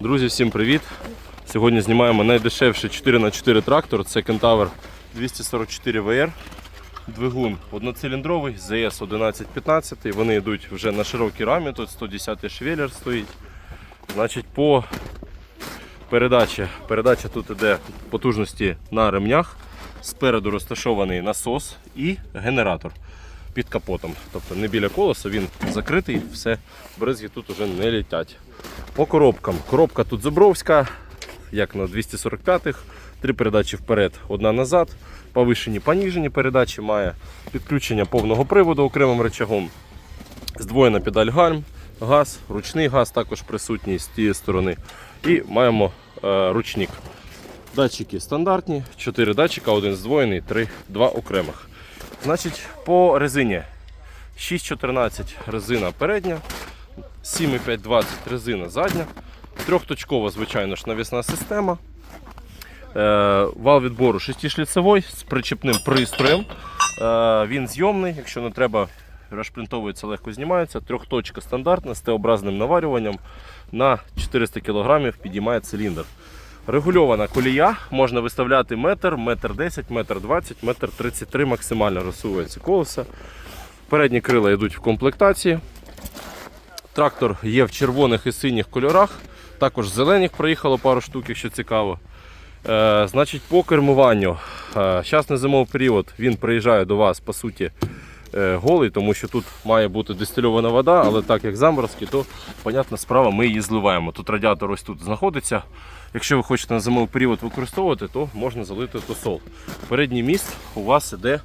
Друзі, всім привіт! Сьогодні знімаємо найдешевший 4х4 трактор. Це Кентавр 244 VR. Двигун одноциліндровий, ЗС 1115. Вони йдуть вже на широкій рамі, тут 110 швеллер стоїть. Значить, по передачі. Передача тут іде потужності на ремнях. Спереду розташований насос і генератор під капотом. Тобто не біля колеса, він закритий, все, бризги тут вже не літять. По коробкам. Коробка тут Зубровська, як на 245-х. Три передачі вперед, одна назад. Повишені, поніжені передачі має підключення повного приводу окремим рычагом. Здвоєна педаль гальм, газ, ручний газ також присутній з тієї сторони. І маємо е, ручник. Датчики стандартні, 4 датчика, один здвоєний, 3, 2 окремих. Значить, по резині 6,14 резина передня, 7,520 резина задня, трьохточкова, звичайно ж, навісна система. Е, Вал відбору шестишліцевий з причепним пристроєм. Е, Він зйомний, якщо не треба, розшплінтовується, легко знімається. Трьохточка стандартна з Т-образним наварюванням на 400 кг підіймає циліндр. Регульована колія, можна виставляти метр, метр 10, метр 20, метр 33 максимально розсувається колеса. Передні крила йдуть в комплектації. Трактор є в червоних і синіх кольорах. Також зелених проїхало пару штук, якщо цікаво. Е, значить, по кермуванню. Зараз на зимовий період він приїжджає до вас по суті е, голий, тому що тут має бути дистильована вода, але так як заморозки, то понятна справа, ми її зливаємо. Тут радіатор ось тут знаходиться. Якщо ви хочете на зимовий період використовувати, то можна залити тосол. Передній міст у вас іде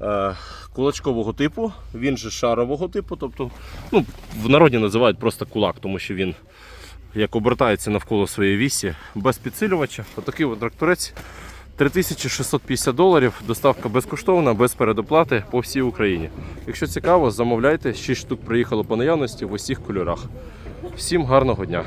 е, кулачкового типу, він же шарового типу. Тобто, ну, в народі називають просто кулак, тому що він як обертається навколо своєї вісі без підсилювача. Отакий от тракторець 3650 доларів. Доставка безкоштовна, без передоплати по всій Україні. Якщо цікаво, замовляйте, 6 штук приїхало по наявності в усіх кольорах. Всім гарного дня!